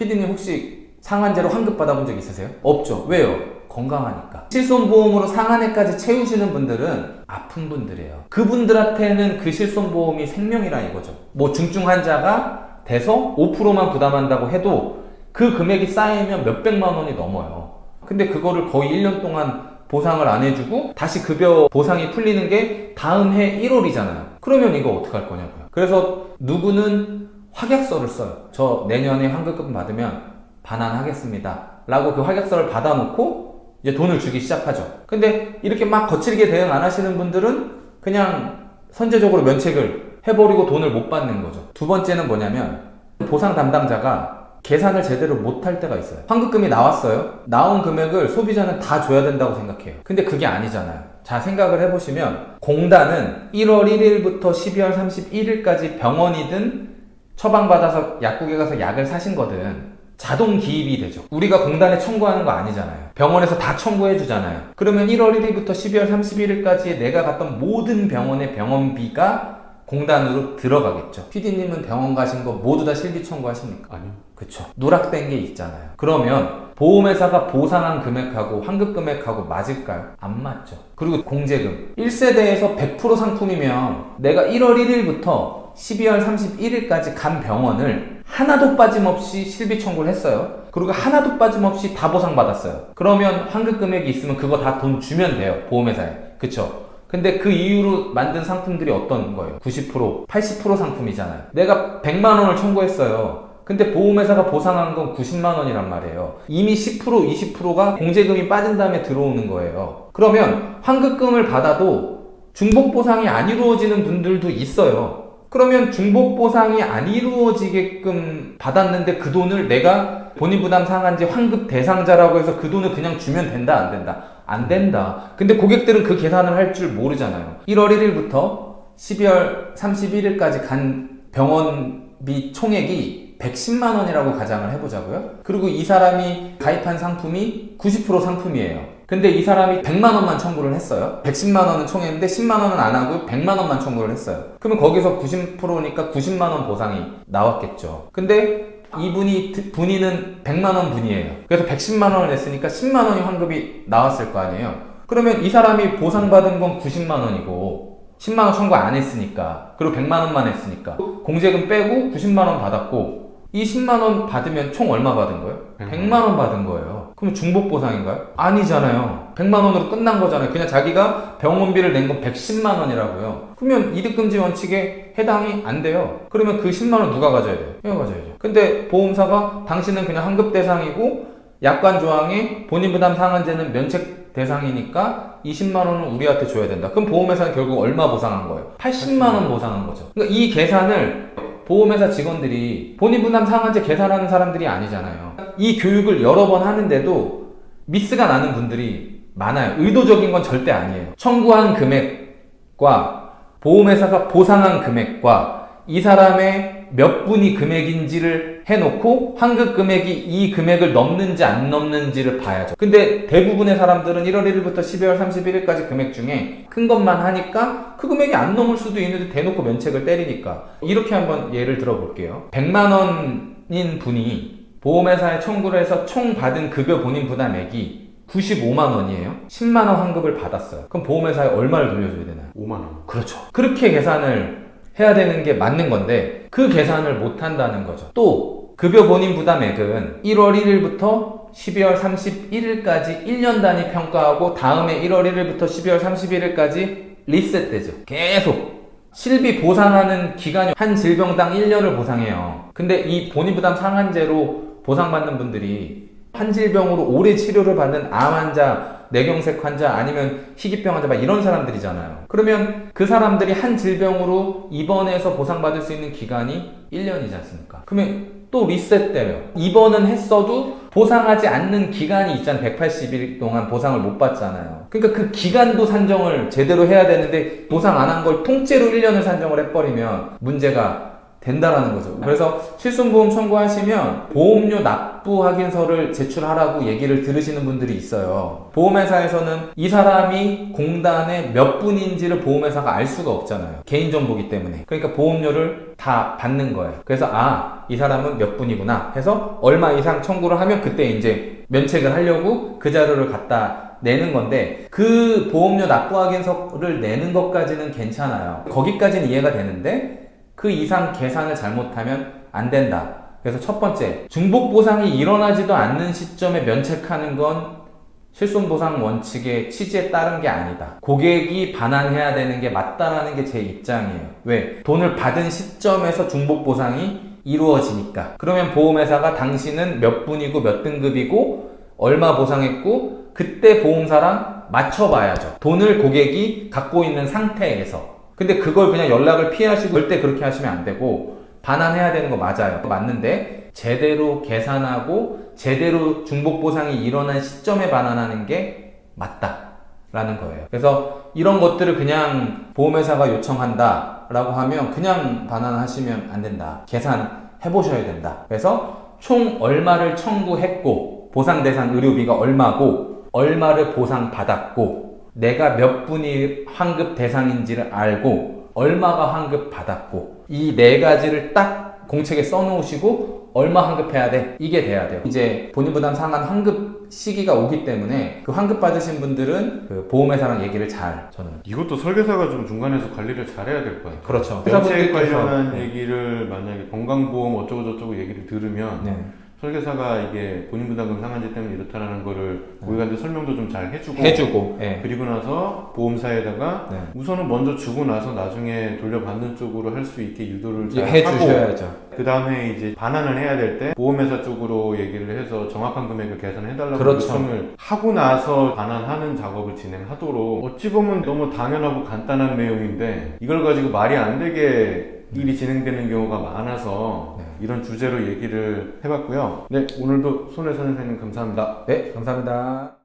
피디님 혹시 상한제로 환급 받아본 적 있으세요? 없죠. 왜요? 건강하니까. 실손보험으로 상한회까지 채우시는 분들은 아픈 분들이에요. 그분들한테는 그 실손보험이 생명이라 이거죠. 뭐 중증 환자가 돼서 5%만 부담한다고 해도 그 금액이 쌓이면 몇백만 원이 넘어요. 근데 그거를 거의 1년 동안 보상을 안 해주고 다시 급여 보상이 풀리는 게 다음 해 1월이잖아요. 그러면 이거 어떡할 거냐고요. 그래서 누구는 확약서를 써요. 저 내년에 환급금 받으면 반환하겠습니다. 라고 그 확약서를 받아놓고 이제 돈을 주기 시작하죠. 근데 이렇게 막 거칠게 대응 안 하시는 분들은 그냥 선제적으로 면책을 해버리고 돈을 못 받는 거죠. 두 번째는 뭐냐면 보상 담당자가 계산을 제대로 못 할 때가 있어요. 환급금이 나왔어요. 나온 금액을 소비자는 다 줘야 된다고 생각해요. 근데 그게 아니잖아요. 자, 생각을 해보시면 공단은 1월 1일부터 12월 31일까지 병원이든 처방받아서 약국에 가서 약을 사신 거든 자동 기입이 되죠. 우리가 공단에 청구하는 거 아니잖아요. 병원에서 다 청구해 주잖아요. 그러면 1월 1일부터 12월 31일까지 내가 갔던 모든 병원의 병원비가 공단으로 들어가겠죠. PD님은 병원 가신 거 모두 다 실비 청구하십니까? 아니요. 그쵸. 누락된 게 있잖아요. 그러면 보험회사가 보상한 금액하고 환급 금액하고 맞을까요? 안 맞죠. 그리고 공제금. 1세대에서 100% 상품이면 내가 1월 1일부터 12월 31일까지 간 병원을 하나도 빠짐없이 실비 청구를 했어요. 그리고 하나도 빠짐없이 다 보상 받았어요. 그러면 환급 금액이 있으면 그거 다 돈 주면 돼요. 보험회사에. 그쵸. 근데 그 이후로 만든 상품들이 어떤 거예요? 90%, 80% 상품이잖아요. 내가 100만 원을 청구했어요. 근데 보험회사가 보상한 건 90만 원이란 말이에요. 이미 10%, 20%가 공제금이 빠진 다음에 들어오는 거예요. 그러면 환급금을 받아도 중복 보상이 안 이루어지는 분들도 있어요. 그러면 중복 보상이 안 이루어지게끔 받았는데 그 돈을 내가 본인 부담 상한제 환급 대상자라고 해서 그 돈을 그냥 주면 된다 안 된다? 안 된다. 근데 고객들은 그 계산을 할 줄 모르잖아요. 1월 1일부터 12월 31일까지 간 병원비 총액이 110만 원이라고 가정을 해보자고요. 그리고 이 사람이 가입한 상품이 90% 상품이에요 근데 이 사람이 100만 원만 청구를 했어요. 110만 원은 총했는데 10만 원은 안 하고 100만 원만 청구를 했어요. 그러면 거기서 90%니까 90만 원 보상이 나왔겠죠. 근데 이분이 드- 분이는 100만 원 분이에요. 그래서 110만 원을 냈으니까 10만 원이 환급이 나왔을 거 아니에요. 그러면 이 사람이 보상받은 건 90만 원이고 10만 원 청구 안 했으니까 그리고 100만 원만 했으니까 공제금 빼고 90만 원 받았고 이 10만 원 받으면 총 얼마 받은 거예요? 100만 원 받은 거예요. 그럼 중복 보상인가요? 아니잖아요. 100만 원으로 끝난 거잖아요. 그냥 자기가 병원비를 낸 건 110만 원이라고요. 그러면 이득금지 원칙에 해당이 안 돼요. 그러면 그 10만 원 누가 가져야 돼요? 얘가 가져야죠. 근데 보험사가 당신은 그냥 환급 대상이고 약관 조항에 본인 부담 상한제는 면책 대상이니까 20만 원은 우리한테 줘야 된다. 그럼 보험회사는 결국 얼마 보상한 거예요? 80만 원 보상한 거죠. 그러니까 이 계산을 보험회사 직원들이 본인 부담 상한제 계산하는 사람들이 아니잖아요. 이 교육을 여러 번 하는데도 미스가 나는 분들이 많아요. 의도적인 건 절대 아니에요. 청구한 금액과 보험회사가 보상한 금액과 이 사람의 몇 분이 금액인지를 해놓고 환급 금액이 이 금액을 넘는지 안 넘는지를 봐야죠. 근데 대부분의 사람들은 1월 1일부터 12월 31일까지 금액 중에 큰 것만 하니까 그 금액이 안 넘을 수도 있는데 대놓고 면책을 때리니까 이렇게 한번 예를 들어 볼게요. 100만 원인 분이 보험회사에 청구를 해서 총 받은 급여 본인 부담액이 95만 원이에요. 10만 원 환급을 받았어요. 그럼 보험회사에 얼마를 돌려줘야 되나요? 5만 원. 그렇죠. 그렇게 계산을 해야 되는 게 맞는 건데 그 계산을 못 한다는 거죠. 또 급여 본인 부담액은 1월 1일부터 12월 31일까지 1년 단위 평가하고 다음에 1월 1일부터 12월 31일까지 리셋되죠. 계속 실비 보상하는 기간이 한 질병당 1년을 보상해요. 근데 이 본인 부담 상한제로 보상받는 분들이 한 질병으로 오래 치료를 받는 암 환자, 뇌경색 환자 아니면 희귀병 환자 막 이런 사람들이잖아요. 그러면 그 사람들이 한 질병으로 입원해서 보상받을 수 있는 기간이 1년이지 않습니까? 그러면 또 리셋돼요. 입원은 했어도 보상하지 않는 기간이 있잖아요. 180일 동안 보상을 못 받잖아요. 그러니까 그 기간도 산정을 제대로 해야 되는데 보상 안 한 걸 통째로 1년을 산정을 해버리면 문제가 된다라는 거죠. 그래서 실손보험 청구하시면 보험료 납부 확인서를 제출하라고 얘기를 들으시는 분들이 있어요. 보험회사에서는 이 사람이 공단의 몇 분인지를 보험회사가 알 수가 없잖아요. 개인정보기 때문에. 그러니까 보험료를 다 받는 거예요. 그래서 아, 이 사람은 몇 분이구나 해서 얼마 이상 청구를 하면 그때 이제 면책을 하려고 그 자료를 갖다 내는 건데 그 보험료 납부 확인서를 내는 것까지는 괜찮아요. 거기까지는 이해가 되는데 그 이상 계산을 잘못하면 안 된다. 그래서 첫 번째, 중복 보상이 일어나지도 않는 시점에 면책하는 건 실손 보상 원칙의 취지에 따른 게 아니다. 고객이 반환해야 되는 게 맞다라는 게 제 입장이에요. 왜? 돈을 받은 시점에서 중복 보상이 이루어지니까. 그러면 보험회사가 당신은 몇 분이고 몇 등급이고 얼마 보상했고 그때 보험사랑 맞춰봐야죠. 돈을 고객이 갖고 있는 상태에서. 근데 그걸 그냥 연락을 피하시고 절대 그렇게 하시면 안 되고 반환해야 되는 거 맞아요. 맞는데 제대로 계산하고 제대로 중복 보상이 일어난 시점에 반환하는 게 맞다라는 거예요. 그래서 이런 것들을 그냥 보험회사가 요청한다라고 하면 그냥 반환하시면 안 된다. 계산해 보셔야 된다. 그래서 총 얼마를 청구했고 보상 대상 의료비가 얼마고 얼마를 보상받았고 내가 몇 분이 환급 대상인지를 알고 얼마가 환급 받았고 이 네 가지를 딱 공책에 써놓으시고 얼마 환급해야 돼 이게 돼야 돼요 이제 본인 부담 상한 환급 시기가 오기 때문에 그 환급 받으신 분들은 그 보험회사랑 얘기를 잘 저는 이것도 설계사가 좀 중간에서 관리를 잘해야 될것 같아요. 그렇죠 면책 관련한 네. 얘기를 만약에 건강보험 어쩌고 저쩌고 얘기를 들으면 네. 설계사가 이게 본인 부담금 상한제 때문에 이렇다라는 거를 고객한테 설명도 좀 잘 해주고 해주고 예. 그리고 나서 보험사에다가 네. 우선은 먼저 주고 나서 나중에 돌려받는 쪽으로 할 수 있게 유도를 잘 하고 해주셔야죠 그 다음에 이제 반환을 해야 될 때 보험회사 쪽으로 얘기를 해서 정확한 금액을 계산해달라고 그렇죠. 요청을 하고 나서 반환하는 작업을 진행하도록 어찌 보면 너무 당연하고 간단한 내용인데 이걸 가지고 말이 안 되게 일이 진행되는 경우가 많아서 네. 이런 주제로 얘기를 해봤고요. 네, 오늘도 손혜선 선생님 감사합니다. 네 감사합니다